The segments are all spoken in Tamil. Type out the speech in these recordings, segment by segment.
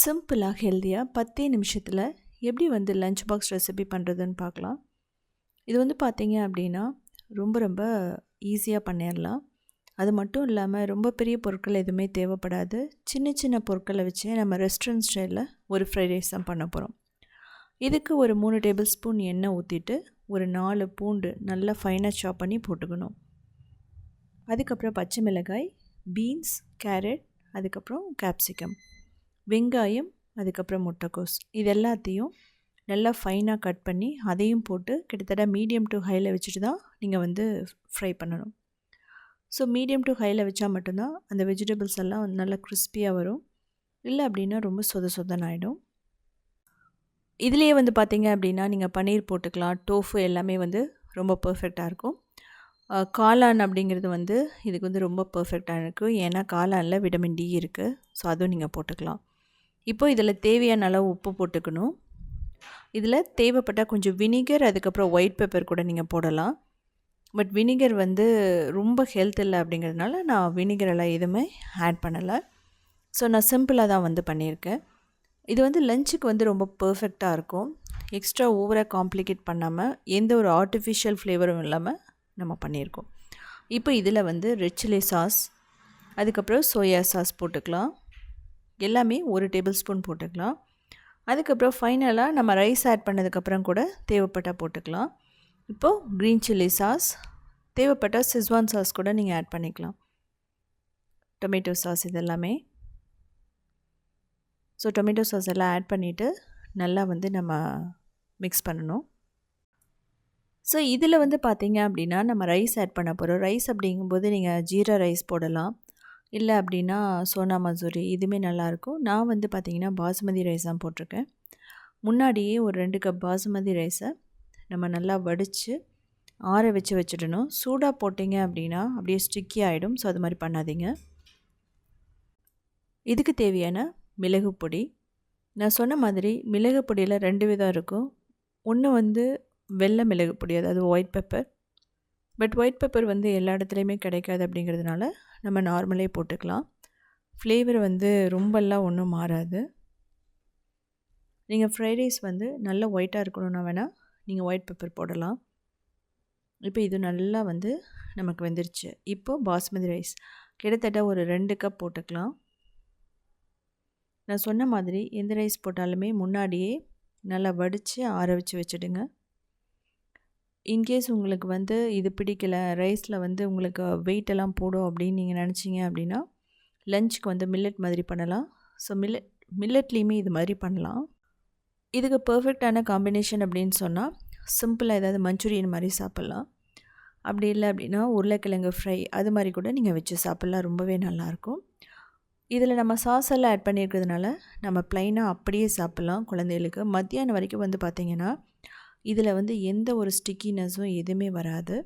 சிம்பிளாக ஹெல்த்தியாக பத்தே நிமிஷத்தில் எப்படி வந்து லஞ்ச் பாக்ஸ் ரெசிபி பண்ணுறதுன்னு பார்க்கலாம். இது வந்து பார்த்தீங்க அப்படின்னா ரொம்ப ரொம்ப ஈஸியாக பண்ணிடலாம். அது மட்டும் இல்லாமல் ரொம்ப பெரிய பொருட்கள் எதுவுமே தேவைப்படாது. சின்ன சின்ன பொருட்களை வச்சு நம்ம ரெஸ்டாரண்ட் ஸ்டைலில் ஒரு ஃப்ரைட் ரைஸ் தான் பண்ண போகிறோம் இதுக்கு ஒரு மூணு டேபிள் ஸ்பூன் எண்ணெய் ஊற்றிட்டு ஒரு நாலு பூண்டு நல்லா ஃபைனாக சாப் பண்ணி போட்டுக்கணும். அதுக்கப்புறம் பச்சை மிளகாய் பீன்ஸ் கேரட் அதுக்கப்புறம் கேப்சிகம் வெங்காயம் அதுக்கப்புறம் முட்டைக்கோஸ். இது எல்லாத்தையும் நல்லா ஃபைனாக கட் பண்ணி அதையும் போட்டு கிட்டத்தட்ட மீடியம் டு ஹையில் வச்சுட்டு தான் நீங்கள் வந்து ஃப்ரை பண்ணணும். ஸோ மீடியம் டு ஹையில் வச்சால் மட்டும்தான் அந்த வெஜிடபிள்ஸ் எல்லாம் நல்லா கிறிஸ்பியாக வரும். இல்லை அப்படின்னா ரொம்ப சொத சொதன் ஆகிடும் இதுலேயே வந்து பார்த்தீங்க அப்படின்னா நீங்கள் பன்னீர் போட்டுக்கலாம். டோஃபு எல்லாமே வந்து ரொம்ப பர்ஃபெக்டாக இருக்கும். காளான் அப்படிங்கிறது வந்து இதுக்கு வந்து ரொம்ப பர்ஃபெக்டாக இருக்கும் ஏன்னா காளானில் விட்டமின் டி இருக்குது ஸோ அதுவும் நீங்கள் போட்டுக்கலாம். இப்போ இதில் தேவையான அளவு உப்பு போட்டுக்கணும். இதில் தேவைப்பட்டால் கொஞ்சம் வினிகர் அதுக்கப்புறம் ஒயிட் பெப்பர் கூட நீங்கள் போடலாம். பட் வினிகர் வந்து ரொம்ப ஹெல்த் இல்லை அப்படிங்கிறதுனால நான் வினிகர் எல்லாம் எதுவுமே ஆட் பண்ணலை. ஸோ நான் சிம்பிளாக தான் வந்து பண்ணியிருக்கேன். இது வந்து லஞ்சுக்கு வந்து ரொம்ப பர்ஃபெக்டாக இருக்கும். எக்ஸ்ட்ரா ஓவராக காம்ப்ளிகேட் பண்ணாமல் எந்த ஒரு ஆர்டிஃபிஷியல் ஃப்ளேவரும் இல்லாமல் நம்ம பண்ணியிருக்கோம். இப்போ இதில் வந்து ரெட் சில்லி சாஸ் அதுக்கப்புறம் சோயா சாஸ் போட்டுக்கலாம். எல்லாமே ஒரு டேபிள் ஸ்பூன் போட்டுக்கலாம். அதுக்கப்புறம் ஃபைனலாக நம்ம ரைஸ் ஆட் பண்ணதுக்கப்புறம் கூட தேவைப்பட்டால் போட்டுக்கலாம். இப்போது க்ரீன் சில்லி சாஸ் தேவைப்பட்டால் சிஸ்வான் சாஸ் கூட நீங்கள் ஆட் பண்ணிக்கலாம். டொமேட்டோ சாஸ் இதெல்லாமே. ஸோ டொமேட்டோ சாஸ் எல்லாம் ஆட் பண்ணிவிட்டு நல்லா வந்து நம்ம மிக்ஸ் பண்ணணும். ஸோ இதில் வந்து பார்த்தீங்க அப்படின்னா நம்ம ரைஸ் ஆட் பண்ண போகிறோம் ரைஸ் அப்படிங்கும்போது நீங்கள் ஜீரா ரைஸ் போடலாம். இல்லை அப்படின்னா சோனா மசூரி இதுவுமே நல்லாயிருக்கும். நான் வந்து பார்த்திங்கன்னா பாசுமதி ரைஸ் தான் போட்டிருக்கேன். முன்னாடியே ஒரு ரெண்டு கப் பாசுமதி ரைஸை நம்ம நல்லா வடித்து ஆற வச்சு வச்சிடணும். சூடாக போட்டிங்க அப்படின்னா அப்படியே ஸ்டிக்கி ஆகிடும் ஸோ அது மாதிரி பண்ணாதீங்க. இதுக்கு தேவையான மிளகு பொடி. நான் சொன்ன மாதிரி மிளகு பொடியில் ரெண்டு விதம் இருக்கும். ஒன்று வந்து வெள்ளை மிளகு பொடி அதாவது white pepper but white pepper வந்து எல்லா இடத்துலையுமே கிடைக்காது அப்படிங்கிறதுனால நம்ம நார்மலே போட்டுக்கலாம். ஃப்ளேவர் வந்து ரொம்பலாம் ஒன்றும் மாறாது. நீங்கள் ஃப்ரைட் ரைஸ் வந்து நல்லா ஒயிட்டாக இருக்கணும்னா வேணால் நீங்கள் ஒயிட் பெப்பர் போடலாம். இப்போ இது நல்லா வந்து நமக்கு வந்துருச்சு. இப்போது பாஸ்மதி ரைஸ் கிட்டத்தட்ட ஒரு ரெண்டு கப் போட்டுக்கலாம். நான் சொன்ன மாதிரி எந்த ரைஸ் போட்டாலுமே முன்னாடியே நல்லா வடித்து ஆற வச்சு வச்சுடுங்க. இன்கேஸ் உங்களுக்கு வந்து இது பிடிக்கல ரைஸில் வந்து உங்களுக்கு வெயிட் எல்லாம் போடும் அப்படின்னு நீங்கள் நினச்சிங்க அப்படின்னா லஞ்சுக்கு வந்து மில்லட் மாதிரி பண்ணலாம். ஸோ மில்லட் மில்லட்லேயுமே இது மாதிரி பண்ணலாம். இதுக்கு பர்ஃபெக்டான காம்பினேஷன் அப்படின்னு சொன்னால் சிம்பிளாக ஏதாவது மஞ்சூரியன் மாதிரி சாப்பிட்லாம். அப்படி இல்லை அப்படின்னா உருளைக்கிழங்கு ஃப்ரை அது மாதிரி கூட நீங்கள் வச்சு சாப்பிட்லாம். ரொம்பவே நல்லாயிருக்கும் இதில் நம்ம சாஸ் எல்லாம் ஆட் பண்ணியிருக்கிறதுனால நம்ம ப்ளைனாக அப்படியே சாப்பிட்லாம் குழந்தைகளுக்கு. மத்தியானம் வரைக்கும் வந்து பார்த்திங்கன்னா இதில் வந்து எந்த ஒரு ஸ்டிக்கினஸும் எதுவுமே வராது.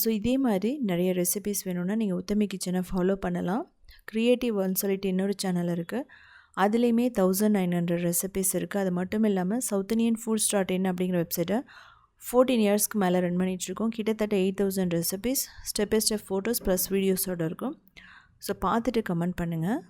ஸோ இதே மாதிரி நிறைய ரெசிபிஸ் வேணும்னா நீங்கள் உத்தமி கிச்சனை ஃபாலோ பண்ணலாம். க்ரியேட்டிவ் ஒன் சொல்லிட்டு இன்னொரு சேனல் இருக்குது அதுலேயுமே தௌசண்ட் நைன் ஹண்ட்ரட் ரெசிபிஸ் இருக்குது அது மட்டும் இல்லாமல் south Indian food start in அப்படிங்கிற வெப்சைட்டை ஃபோர்டீன் இயர்ஸ்க்கு மேலே ரன் பண்ணிகிட்ருக்கோம் கிட்டத்தட்ட eight thousand recipes step by step photos plus வீடியோஸோடு இருக்கும். ஸோ பார்த்துட்டு கமெண்ட் பண்ணுங்கள்